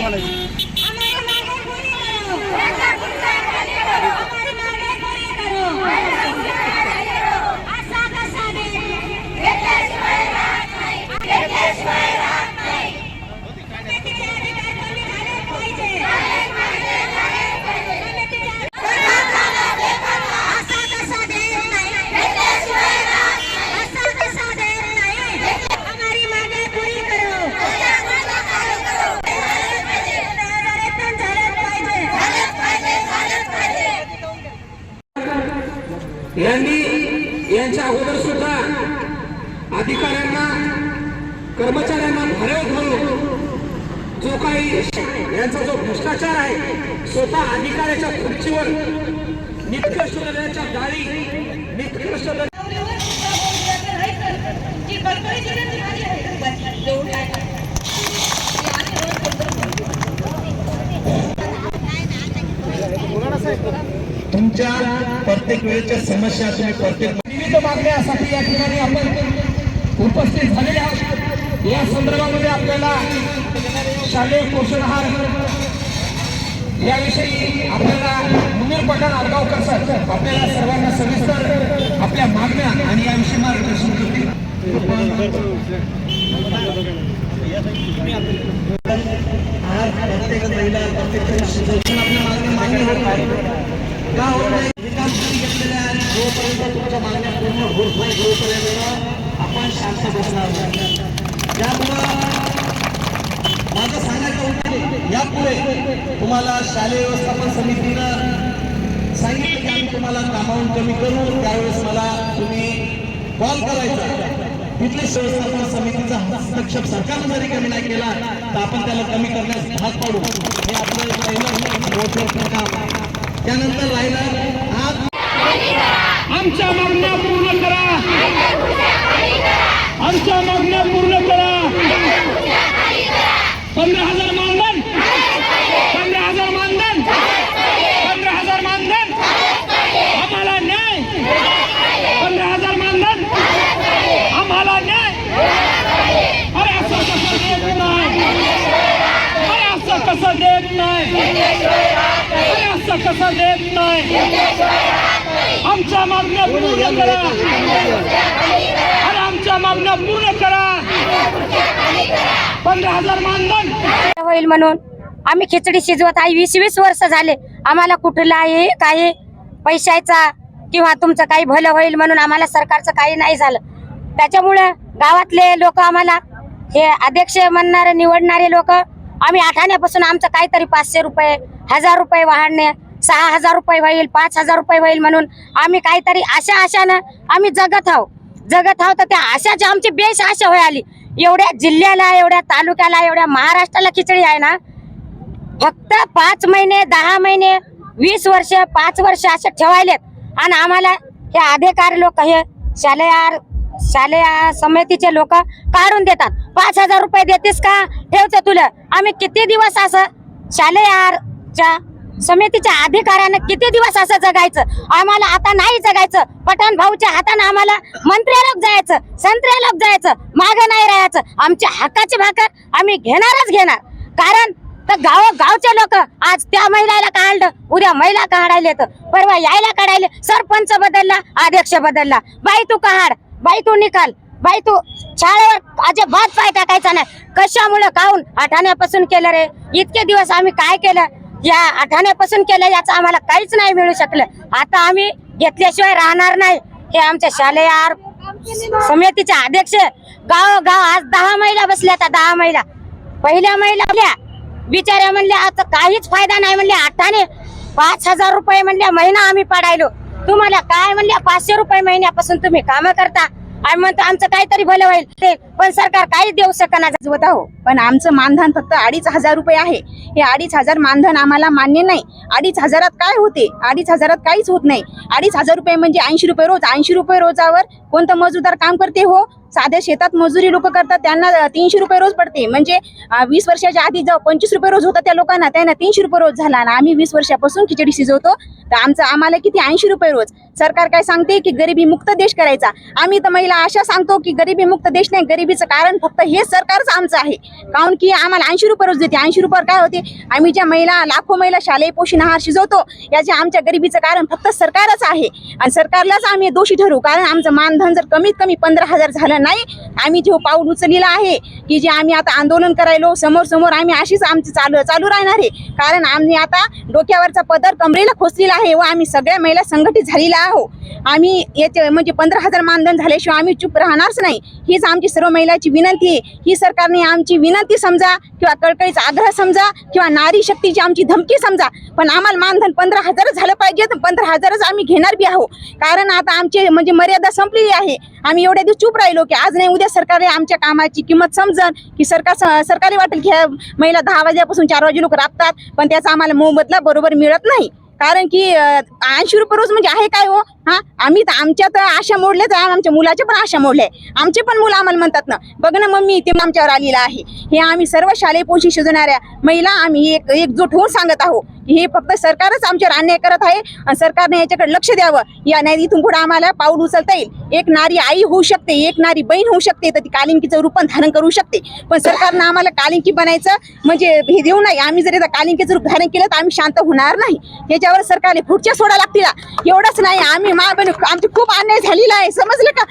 ওয়ালাইকুম यांनी यांच्या अगोदर सुद्धा अधिकाऱ्यांना कर्मचाऱ्यांना भरव घालून जो काही यांचा जो भ्रष्टाचार आहे स्वतः अधिकाऱ्याच्या खुर्चीवर निष्कर्ष दर्जाच्या गाडी निष्कर्ष दर्जा तुमच्या प्रत्येक वेळेच्या समस्या तुम्ही प्रत्येक विविध मागण्यासाठी या ठिकाणी आपण उपस्थित झालेले आहोत. या संदर्भामध्ये आपल्याला शालेय पोषण आहार याविषयी आपल्याला मुनीर पठाण आडगावकर सर आपल्याला सर्वांना सविस्तर आपल्या मागण्या आणि याविषयी मार्गदर्शन करतील. आज प्रत्येक महिला प्रत्येक आपल्या मागण्या मान्य होत का होत नाही विकास करून घेतलेल्या आहे जोपर्यंत तुमच्या मागण्या पूर्ण होत नाही जोपर्यंत आपण शांत बसणार नाही त्यामुळं माझं सांगायचं होतं यापुढे तुम्हाला शालेय व्यवस्थापन समितीनं सांगितलं की आम्ही तुम्हाला कामावून कमी करू त्यावेळेस मला तुम्ही कॉल करायचा तिथले व्यवस्थापन समितीचा हस्तक्षेप सरकारनं जरी कमी नाही केला तर आपण त्याला कमी करण्यास भाग पाडू हे आपलं पहिलं मोठं काम आहे. त्यानंतर राहिलं आज आमच्या मागण्या पूर्ण करा. आमच्या मागण्या पूर्ण करा पंधरा हजार मानधन पंधरा हजार मानधन पंधरा हजार मानधन आम्हाला न्याय पंधरा हजार मानधन आम्हाला न्याय अरे असं कसं देत नाही अरे असं कसं देत नाही अरे असं कसं नाही. आमच्या मागण्या पूर्ण करा. अरे आमच्या मागण्या पूर्ण करा. पंधरा हजार मानधन. होईल म्हणून. आम्ही खिचडी शिजवत आहे. वीस वीस वर्ष झाले. आम्हाला कुठला आहे काही पैशाचा किंवा तुमचं काही भलं होईल म्हणून आम्हाला सरकारचं काही नाही झालं. त्याच्यामुळे गावातले लोक आम्हाला हे अध्यक्ष म्हणणारे निवडणारे लोक आम्ही आठाण्यापासून आमचं काहीतरी पाचशे रुपये हजार रुपये वाढणे सहा हजार रुपये होईल पाच हजार रुपये होईल म्हणून आम्ही काहीतरी अशा आशानं आम्ही जगत आहो जगत आहो तर त्या आशाची आमची बेश आशा होय आली. एवढ्या जिल्ह्याला एवढ्या तालुक्याला एवढ्या महाराष्ट्राला खिचडी आहे ना फक्त पाच महिने दहा महिने वीस वर्ष पाच वर्ष असे ठेवायलेत. आणि आम्हाला हे अधिकारी लोक हे शालेय शालेय समितीचे लोक काढून देतात. पाच हजार रुपये देतीस का? ठेवते तुला. आम्ही किती दिवस असं शालेय समितीच्या अधिकाऱ्यानं किती दिवस असं जगायचं? आम्हाला आता नाही जगायचं. पठाण भाऊच्या हाताने आम्हाला मंत्र्याला जायचं. संत्र्याला जायचं. माग नाही राहायचं. आमच्या हक्काची भाकर आम्ही घेणारच घेणार. कारण तर गाव गावचे लोक आज त्या महिलाला काढलं उद्या महिला काढायला येतं. परवा यायला काढायले सरपंच बदलला अध्यक्ष बदलला. बाई तू काढ बाई तू निकाल बाई तू शाळेवर अजिबात पाय टाकायचा नाही. कशामुळे काहून? आठाण्यापासून केलं रे. इतके दिवस आम्ही काय केलं? या आठाण्यापासून केलं याचं आम्हाला काहीच नाही मिळू शकलं. आता आम्ही घेतल्याशिवाय राहणार नाही. हे आमच्या शालेय समितीचे अध्यक्ष. गाव गाव आज दहा महिला बसल्या आता दहा महिला. पहिल्या महिला आल्या बिचाऱ्या म्हणल्या आता काहीच फायदा नाही म्हणले आठाने पाच हजार रुपये म्हणल्या महिना आम्ही पडायलो. तुम्हाला काय म्हणल्या पाचशे रुपये महिन्यापासून तुम्ही काम करता. आम्ही म्हणतो आमचं काहीतरी भलं होईल. ते पण सरकार काहीच देऊ शकणार पण आमचं मानधन फक्त अडीच हजार रुपये आहे. हे अडीच हजार मानधन आम्हाला मान्य नाही. अडीच हजारात काय होते? अडीच हजारात काहीच होत नाही. अडीच हजार रुपये म्हणजे ऐंशी रुपये रोज. ऐंशी रुपये रोजावर कोणतं मजूरदार काम करते हो? साध्या शेतात मजुरी लोक करतात त्यांना तीनशे रुपये रोज पडते. म्हणजे वीस वर्षाच्या आधी जाऊ पंचवीस रुपये रोज होता त्या लोकांना त्यांना तीनशे रुपये रोज झाला आणि आम्ही वीस वर्षापासून खिचडी शिजवतो. तर आमचं आम्हाला किती? ऐंशी रुपये रोज. सरकार काय सांगते की गरिबी मुक्त देश करायचा. आम्ही तर महिला अशा सांगतो की गरिबी मुक्त देश नाही. गरिबीचं कारण फक्त हे सरकारच आमचं आहे. काऊन की आम्हाला ऐंशी रुपये रोज देते. ऐंशी रुपयावर काय होते? आम्ही ज्या महिला लाखो महिला शालेय पोषण आहार शिजवतो याचे आमच्या गरिबीचं कारण फक्त सरकारच आहे. आणि सरकारलाच आम्ही दोषी ठरू कारण आमचं मानधन जर कमीत कमी पंधरा हजार झालं नाही आम्ही जे पाऊल उचललेलं आहे की जे आम्ही आता आंदोलन करायलो समोर समोर आम्ही अशीच आमची चालू चालू राहणार आहे. कारण आम्ही आता डोक्यावरचा पदर कमरेला खोचलेला आहे व आम्ही सगळ्या महिला संघटित झालेल्या आहो आम्ही याचे म्हणजे पंधरा हजार मानधन झाल्याशिवाय आम्ही चूप राहणारच नाही. हीच आमची सर्व महिलाची विनंती आहे. ही सरकारने आमची विनंती समजा किंवा कळकळीचा आग्रह समजा किंवा नारी शक्तीची आमची धमकी समजा. पण आम्हाला मानधन पंधरा हजारच झालं पाहिजे तर पंधरा हजारच आम्ही घेणार बी आहो कारण आता आमची म्हणजे मर्यादा संपलेली आहे. आम्ही एवढ्या दिवस चूप राहिलो की आज नाही उद्या सरकारने आमच्या कामाची किंमत समजन की सरकार सरकारी वाटेल की महिला दहा वाजल्यापासून चार वाजे लोक राबतात. पण त्याचा आम्हाला मोबदला बरोबर मिळत नाही. कारण की ऐंशी रुपये रोज म्हणजे आहे काय हो? हा? आम्ही तर आमच्या तर आशा मोडल्या तर आमच्या मुलाच्या पण आशा मोडल्या आमचे पण मुलं आम्हाला म्हणतात ना बघ ना मम्मी ते आमच्यावर आलेलं आहे. हे आम्ही सर्व शालेय पोषी शिजवणाऱ्या महिला आम्ही एक एकजूट होऊन सांगत आहोत. की हे फक्त सरकारच आमच्यावर अन्याय करत आहे. आणि सरकारने याच्याकडे लक्ष द्यावं. या नाही इथून पुढे आम्हाला पाऊल उचलता येईल. एक नारी आई होऊ शकते एक नारी बहीण होऊ शकते तर ती कालिंकीचं रूपन धारण करू शकते. पण सरकारनं आम्हाला कालिंकी बनायचं म्हणजे हे देऊ नाही आम्ही जर एकदा कालिंकीचं रूप धारण केलं तर आम्ही शांत होणार नाही. याच्यावर सरकारने पुढच्या सोडा लागतील. एवढंच नाही. आम्ही मा आमची खूप अन्याय झालेला आहे. समजलं का?